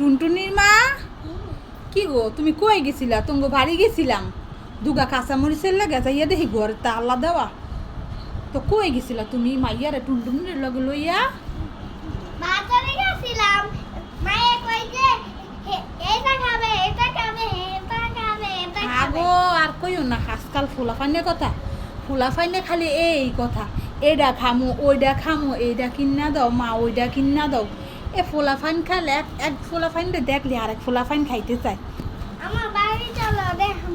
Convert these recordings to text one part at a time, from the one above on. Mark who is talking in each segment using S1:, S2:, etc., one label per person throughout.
S1: টুনটুনির মা? কি গো তুমি কই গেছিলা? তুমি বাড়ি গেছিলাম। দুগা কাঁচামরিচের লাগে যাইয়া দেখি ঘরে তালা দেওয়া তো কই গেছিলা তুমি? মাইয়ারে টুনটুনির লগে লইয়া?
S2: বাজারে গেছিলাম। মায়ে কই যে "হে- এটা খাবে এটা খাবে এটা খাবে এটা খাবে।
S1: আগো আর কইও না আজকাল ফুলা ফাইনের কথা। ফুলা ফাইনে খালি এই কথা এইটা খামু ওইটা খামু এইটা কিনা দাও মা ওইটা কিনা দাও। এ ফুলা ফাইন খালে এক এক ফুলা ফাইনটা দেখলে আর এক ফুলা ফাইন খাইতে চাই।
S2: আমার বাড়ি চলো দেখাম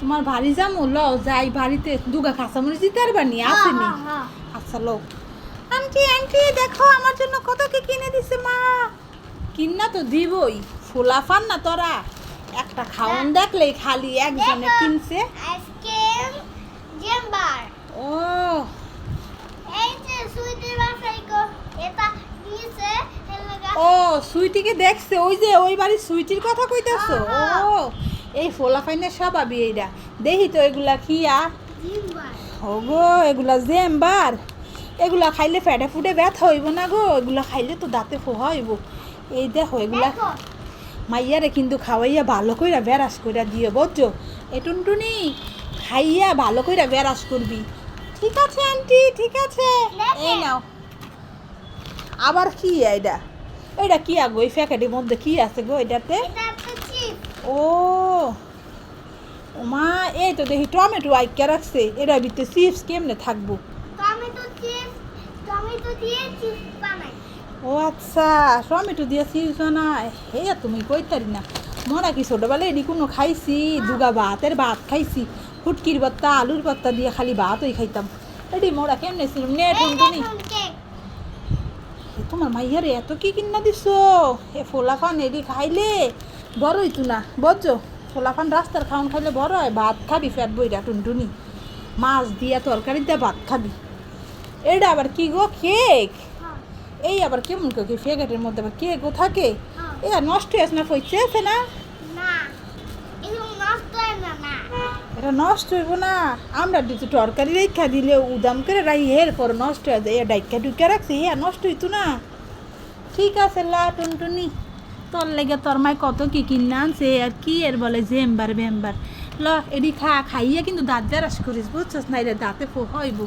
S1: তোমার বাড়ি যামু? ল যাই বাড়িতে। দুগা কাঁচামরিচ দিতে পারবা নি? আসেনি আচ্ছা লো আন্টি আন্টি দেখো আমার জন্য কত কি কিনে দিছে মা। কিনা তো দিবই। ফুলা ফান না তোরা? একটা খাওন দেখলেই খালি একজনে কিনছে।
S2: আইসক্রিম জেম্বার।
S1: ও।
S2: এই যে সুইটি বাসাই গো এটা
S1: ও সুইটিকে দেখছে ওই যে ওই বাড়ির সুইটির কথা কইতেছো?
S2: হ্যাঁ,
S1: ও এই ফোলা ফাইনের স্বভাবই এইটা দেখি তো এগুলা খিয়া ওগো এগুলা জেম্বার। এগুলা খাইলে ফেটে ফুটে ব্যথা হইব না গো এগুলা খাইলে তো দাঁতে ফোহা হইব। এই দেখো এগুলা মাইয়ারে কিন্তু খাওয়াইয়া ভালো কইরা বেরাস কইরা দিও বুঝছ এ টুনটুনি খাইয়া ভালো কইরা বেরাস করবি। ঠিক আছে আন্টি ঠিক আছে। এই নাও। আবার কি এটা এটা কি আগো? এই প্যাকেটের মধ্যে কি আছে গো এটাতে
S2: এটা
S1: ও মা এই তো দেখি টমেটো আইকা রাখছে। এটা ভিতরে চিপস কেমনে থাকব? ও আচ্ছা টমেটো দিয়ে চিপস বানায়। হে তুমি কইতারি না। মরা কি ছোটবেলায় এডি কোনো খাইছি? দুগা ভাতের ভাত খাইছি। ফুটকির ভর্তা আলুর ভর্তা দিয়ে খালি ভাতই খাইতাম। এডি মোরা কেমনে ছিলাম? নে
S2: এই
S1: টুনটুনি
S2: দেখুন কেক
S1: এ তোমার মাইয়ারে এত কি কিনা দিছো? এ ফোলাফান এডি খাইলে বড়ই তো না। বুঝছ? ফোলাফান রাস্তার খাওয়ান খাইলে বড় হয় ভাত খাবি ফ্যাট বইরা টুনটুনি। মাছ দিয়া তরকারি দিয়ে ভাত খাবি। এটা আবার কি গো কেক?
S2: হ্যাঁ।
S1: এই আবার কেমন কেউ কি ফেগেটের মধ্যে আবার গো থাকে?
S2: এ
S1: এটা নষ্ট হয়েছে না ফইছে না? এটা নষ্ট হইব না। আমরা দিতে তরকারি রেখা দিলে উদাম করে রাই এর পর নষ্ট হয়ে যায়। ডাইকা ডুইকা রাখছি ইয়া নষ্ট হইতো না। ঠিক আছে, লা টুনটুনি। তোর লেগে তোর মায় কত কি কিনে আনছে, আর কি এর বলে জেম্বার বেম্বার। ল, এডি খা, খাইয়া কিন্তু দাঁত বেরাস করিস, বুঝছস? না এটা দাঁতে ফো হইব।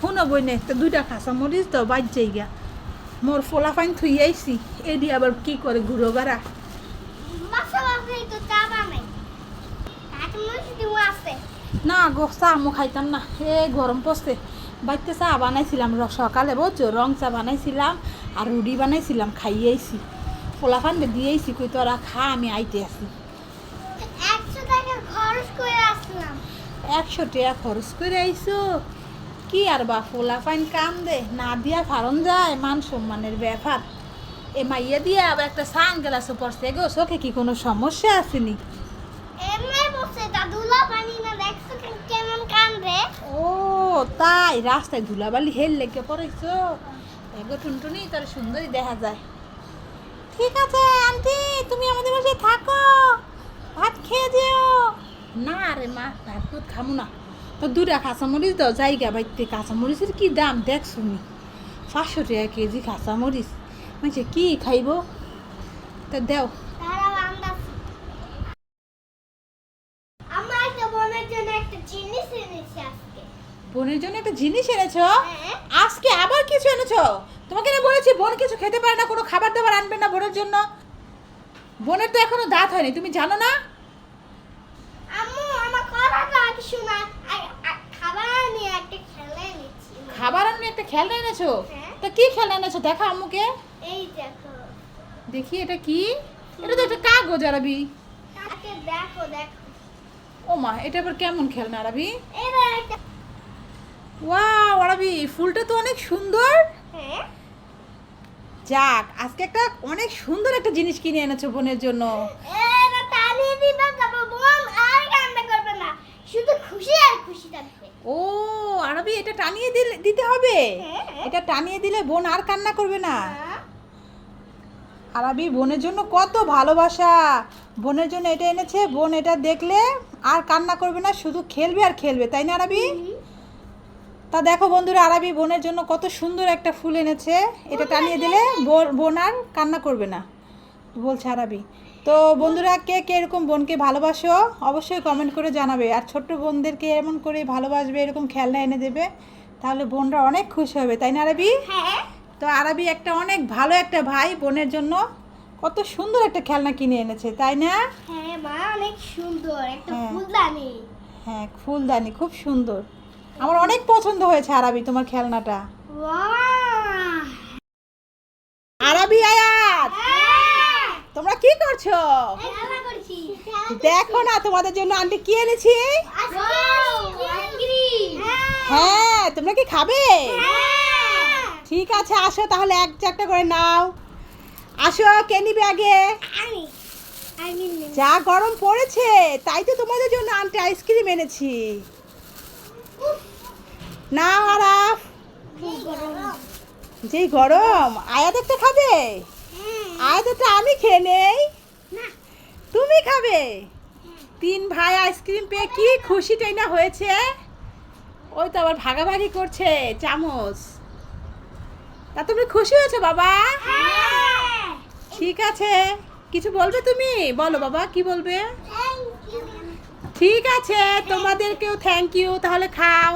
S1: শুনো বই নে তো দুইটা খাসা মরিস তো বাজ যাইগা। মোর ফোলা ফাইন থুই আইছি। এডি আবার কি করে ঘুরো বেড়া
S2: বাসা বাসাই তো চা বানাই কাকে মুখি দিব আছে
S1: না গো চা মু খাইতাম না। এ গরম পড়ছে। বাড়িতে চা বানাইছিলাম সকালে বুঝছ? রং চা বানাইছিলাম আর রুটি বানাইছিলাম খাইয়েছি। ফোলাফান দিয়েছি কই তোরা খা আমি আইতে আছি
S2: একশো টাকা খরচ করে আসলাম।
S1: খরচ করে আইসো কি আর বা ফোলাফাইন কাম দে না দিয়া ফারন যায় মান সম্মানের ব্যাপার। এ মাইয়া দিয়া আবার একটা সান গ্লাসও পড়ছে গো চোখে কি কোনো সমস্যা আসেনি
S2: দাদুলা না দেখছ কেমন কান্দে?
S1: ও, তাই, রাস্তায় ধুলাবালি হেল লেগে পড়েছো। এগো টুনটুনি তার সুন্দরই দেখা যায়। ঠিক আছে, আন্টি, তুমি আমাদের বাসায় থাকো। ভাত খেয়ে যেও। না রে মা, ভাত দুধ খামু না। তো দুটা কাঁচামরিচ দাও, জায়গা বাইতে। কাঁচামরিচের কি দাম দেখ শুনি পাঁচশো টাকা কেজি কাঁচামরিচ। মানে কি খাইব? তা দেও
S2: তারা আন্দাজ আমার তো বোনের জন্য একটা জিনিস এনেছি আজকে
S1: বোনের জন্য একটা জিনিস এনেছো?
S2: হ্যাঁ।
S1: আজকে আবার কিছু এনেছো? তোমাকে না বলেছি বোন কিছু খেতে পারে না কোনো খাবার দাবার আনবে না বোনের জন্য। বোনের তো এখনও দাঁত হয়নি তুমি জানো না?
S2: আম্মু আমার আগে শোনা খাবার নিয়ে একটা খেলা এনেছি।
S1: খাবার আনবে একটা খেলনা এনেছো?
S2: হ্যাঁ।
S1: তা কি খেলনা এনেছো? দেখা আম্মুকে।
S2: এই দেখো।
S1: দেখি এটা কি? এটা তো একটা কাগজ আরবি।
S2: দেখো দেখো।
S1: ও মা এটা আবার কেমন খেলনা আরবি?
S2: এবার একটা
S1: ওয়াও আরবি ফুলটা তো অনেক সুন্দর।
S2: হ্যাঁ।
S1: যাক আজকে একটা অনেক সুন্দর একটা জিনিস কিনে এনেছো বোনের জন্য। ও আরবি এটা টানিয়ে দিলে দিতে হবে?
S2: হ্যাঁ।
S1: এটা টানিয়ে দিলে বোন আর কান্না করবে না?
S2: হ্যাঁ?
S1: আরবি বোনের জন্য কত ভালোবাসা। বোনের জন্য এটা এনেছে বোন এটা দেখলে আর কান্না করবে না শুধু খেলবে আর খেলবে তাই না আরবি? তা দেখো বন্ধুরা আরবি বোনের জন্য কত সুন্দর একটা ফুল এনেছে। এটা টানিয়ে দিলে বোন- আর কান্না করবে না বলছে আরাবি। তো বন্ধুরা কে কে এরকম বোনকে ভালোবাসো অবশ্যই কমেন্ট করে জানাবে। আর ছোট্ট বোনদেরকে এমন করে ভালোবাসবে এরকম খেলনা এনে দেবে তাহলে বোনরা অনেক খুশি হবে তাই না আরাবি?
S2: হ্যাঁ।
S1: তো আরাবি একটা অনেক ভালো একটা ভাই বোনের জন্য কত সুন্দর একটা খেলনা কিনে এনেছে তাই না?
S2: হ্যাঁ মা অনেক সুন্দর একটা
S1: হ্যাঁ।
S2: ফুলদানি।
S1: হ্যাঁ ফুলদানি খুব সুন্দর। আমার অনেক পছন্দ হয়েছে আরাবি তোমার খেলনাটা। আরাবি আয়াত!
S2: হ্যাঁ।
S1: তোমরা কি করছ? দেখো না তোমাদের জন্য আন্টি কি এনেছি? হ্যাঁ তোমরা কি খাবে?
S2: হ্যাঁ।
S1: ঠিক আছে আসো তাহলে এক চারটা করে নাও। আসো কে নিবে আগে। যা গরম পড়েছে তাই তো তোমাদের জন্য আন্টি আইসক্রিম এনেছি। নাও আরাফ যেই গরম আয়াত একটা খাবে? আয়াত একটা আমি খেয়ে নেই। তুমি খাবে? তিন ভাই আইসক্রিম পেয়ে কি খুশিটাই না হয়েছে? ওই তো আবার ভাগাভাগি করছে চামচ। তা তুমি খুশি হয়েছো বাবা?
S2: হ্যাঁ।
S1: ঠিক আছে। কিছু বলবে তুমি? বলো বাবা কি বলবে? ঠিক আছে তোমাদেরকেও থ্যাংক ইউ তাহলে খাও।